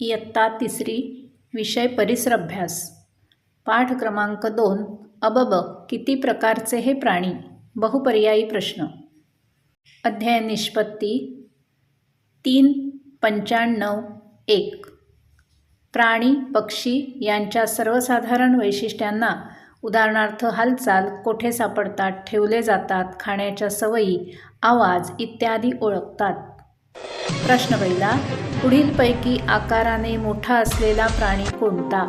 इयत्ता तिसरी विषय परिसर अभ्यास पाठ क्रमांक दोन अबब किती प्रकारचे हे प्राणी? बहुपर्यायी प्रश्न. अध्याय निष्पत्ती. तीन पंच्याण्णव एक. प्राणी पक्षी यांच्या सर्वसाधारण वैशिष्ट्यांना उदाहरणार्थ हालचाल कोठे सापडतात ठेवले जातात खाण्याच्या सवयी आवाज इत्यादी ओळखतात. प्रश्न पहिला पुढीलपैकी आकाराने मोठा असलेला प्राणी कोणता?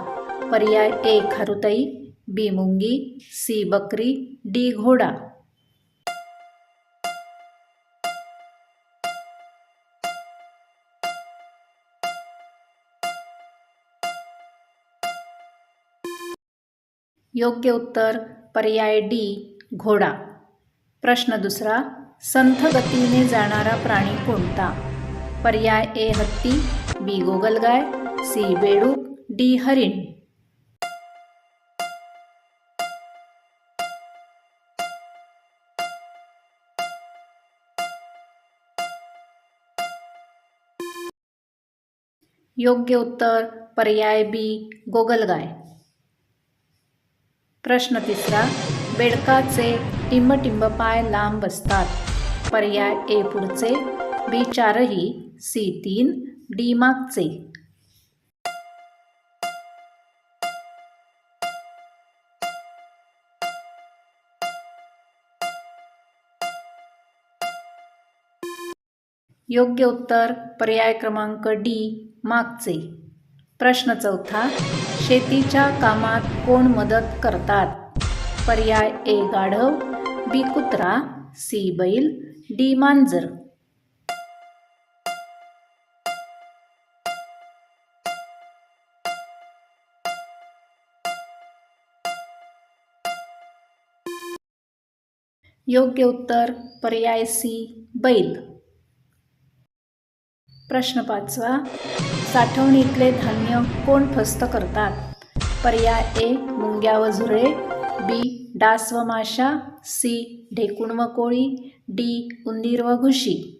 पर्याय ए खारुताई बी मुंगी सी बकरी डी घोडा. योग्य उत्तर पर्याय डी घोडा. प्रश्न दुसरा संथ गतीने जाणारा प्राणी कोणता? पर्याय ए हत्ती बी गोगलगाय सी बेडूक डी हरिण. योग्य उत्तर पर्याय बी गोगलगाय. प्रश्न तिसरा बेडकाचे टिंबटिंब पाय लांब असतात. पर्याय ए पुढचे बी चारही सी तीन डी मागचे. योग्य उत्तर पर्याय क्रमांक डी मागचे. प्रश्न चौथा शेतीच्या कामात कोण मदत करतात? पर्याय ए गाढव बी कुत्रा सी बैल डी मांजर. योग्य उत्तर पर्याय सी बैल. प्रश्न पाचवा. साठवणीतले धान्य कोण फस्त करतात? पर्याय ए मुंग्या व झुरळे. बी डास व माशा. सी ढेकूण व कोळी. डी उंदीर व घुशी.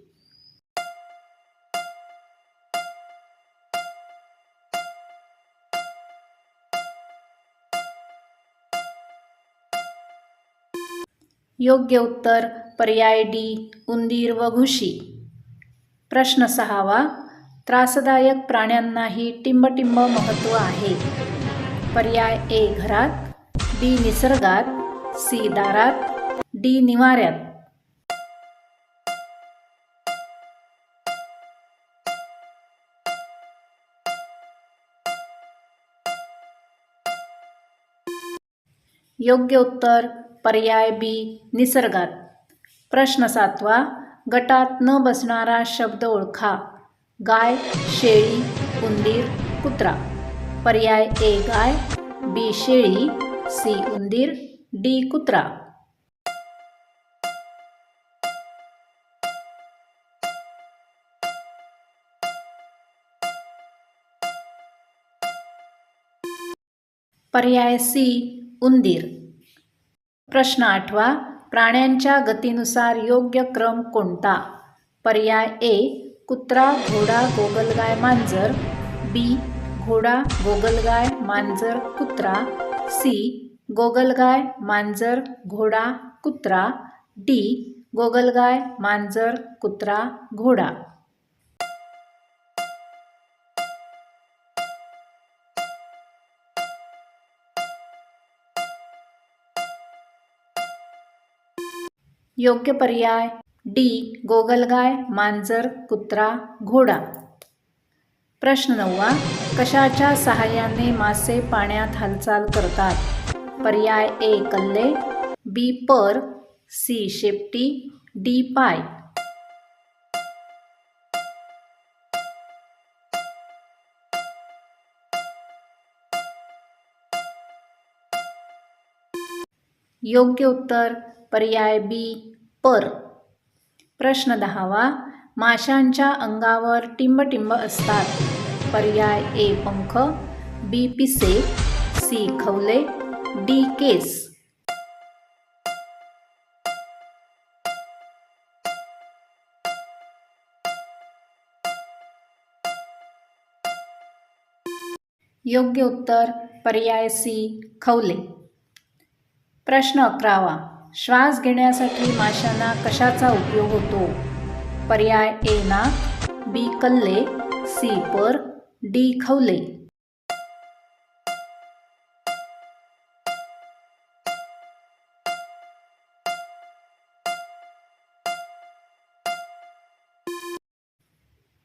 योग्य उत्तर पर्याय डी उंदीर व घुशी. प्रश्न सहावा त्रासदायक प्राण्यांनाही टिंबटिंब महत्त्व आहे. पर्याय ए घरात बी निसर्गात सी दारात डी निवाऱ्यात. योग्य उत्तर पर्याय बी निसर्गात. प्रश्न सातवा गटात न बसणारा शब्द ओळखा. गाय शेळी उंदीर कुत्रा. पर्याय ए गाय बी शेळी सी उंदीर डी कुत्रा. पर्याय सी उंदीर. प्रश्न आठवा प्राण्यांच्या गतीनुसार योग्य क्रम कोणता? पर्याय ए कुत्रा घोडा गोगलगाय मांजर. बी घोडा गोगलगाय मांजर कुत्रा. सी गोगलगाय मांजर घोडा कुत्रा. डी गोगलगाय मांजर कुत्रा घोडा. योग्य पर्याय. डी. गोगलगाय मांजर कुत्रा घोडा. प्रश्न नववा. कशाच्या सहाय्याने मासे पाण्यात हालचाल करतात? पर्याय ए. कल्ले. बी. पर. सी. शेपटी. डी. पाय. योग्य उत्तर. पर्याय बी पर. प्रश्न दहावा माशांच्या अंगावर टिंबटिंब असतात. पर्याय ए पंख. बी पिसे. सी खवले. डी केस. योग्य उत्तर पर्याय सी खवले. प्रश्न अकरावा श्वास घेण्यासाठी माशांना कशाचा उपयोग होतो? पर्याय ए नाक बी कल्ले सी पर डी खवले.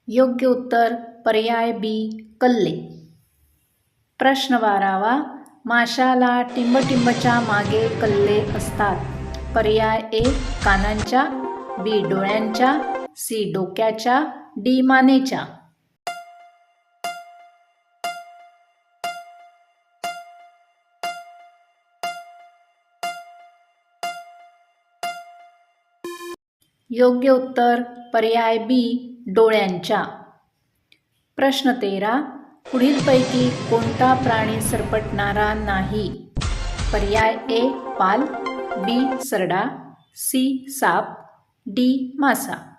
योग्य उत्तर पर्याय बी कल्ले. प्रश्न बारावा माशाला टिंबटिंबच्या मागे कल्ले असतात. पर्याय ए कानांच्या बी डोळ्यांच्या सी डोक्याच्या डी मानेच्या. योग्य उत्तर पर्याय बी डोळ्यांच्या. प्रश्न तेरा पुढीलपैकी कोणता प्राणी सरपटणारा नाही? पर्याय ए पाल. बी सरडा सी साप डी मासा.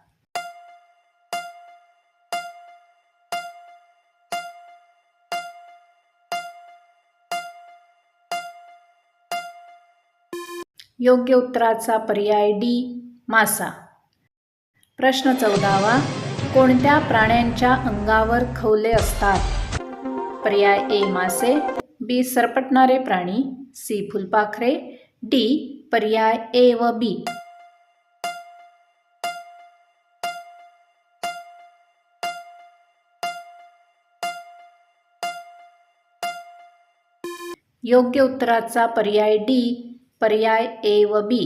योग्य उत्तराचा पर्याय डी मासा. प्रश्न चौदावा कोणत्या प्राण्यांच्या अंगावर खवले असतात? पर्याय ए मासे बी सरपटणारे प्राणी सी फुलपाखरे डी पर्याय ए व बी. योग्य उत्तराचा पर्याय डी पर्याय ए व बी.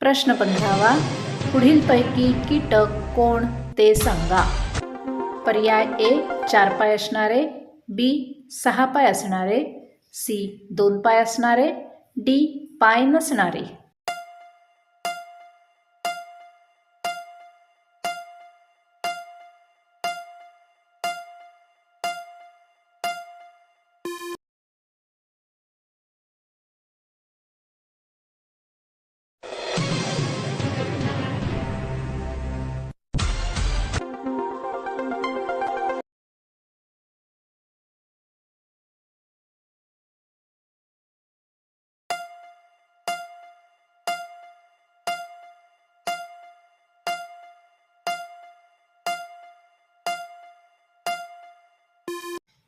प्रश्न पंधरावा. पुढीलपैकी कीटक कोण ते सांगा. पर्याय ए चार पाय असणारे बी सहा पाय असणारे सी दोन पाय असणारे डी पाय नसणारे.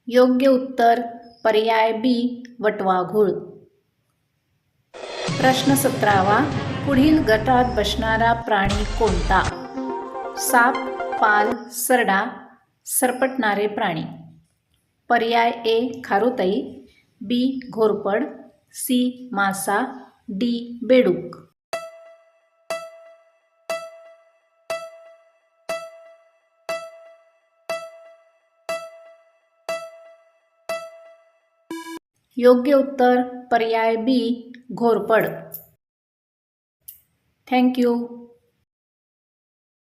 योग्य उत्तर पर्याय बी वटवाघूळ प्रश्न सतरावा पुढील गटात बसणारा प्राणी कोणता? साप पाल सरडा सरपटणारे प्राणी. पर्याय ए खारुताई बी घोरपड सी मासा डी बेडूक. योग्य उत्तर पर्याय बी घोरपड. थँक्यू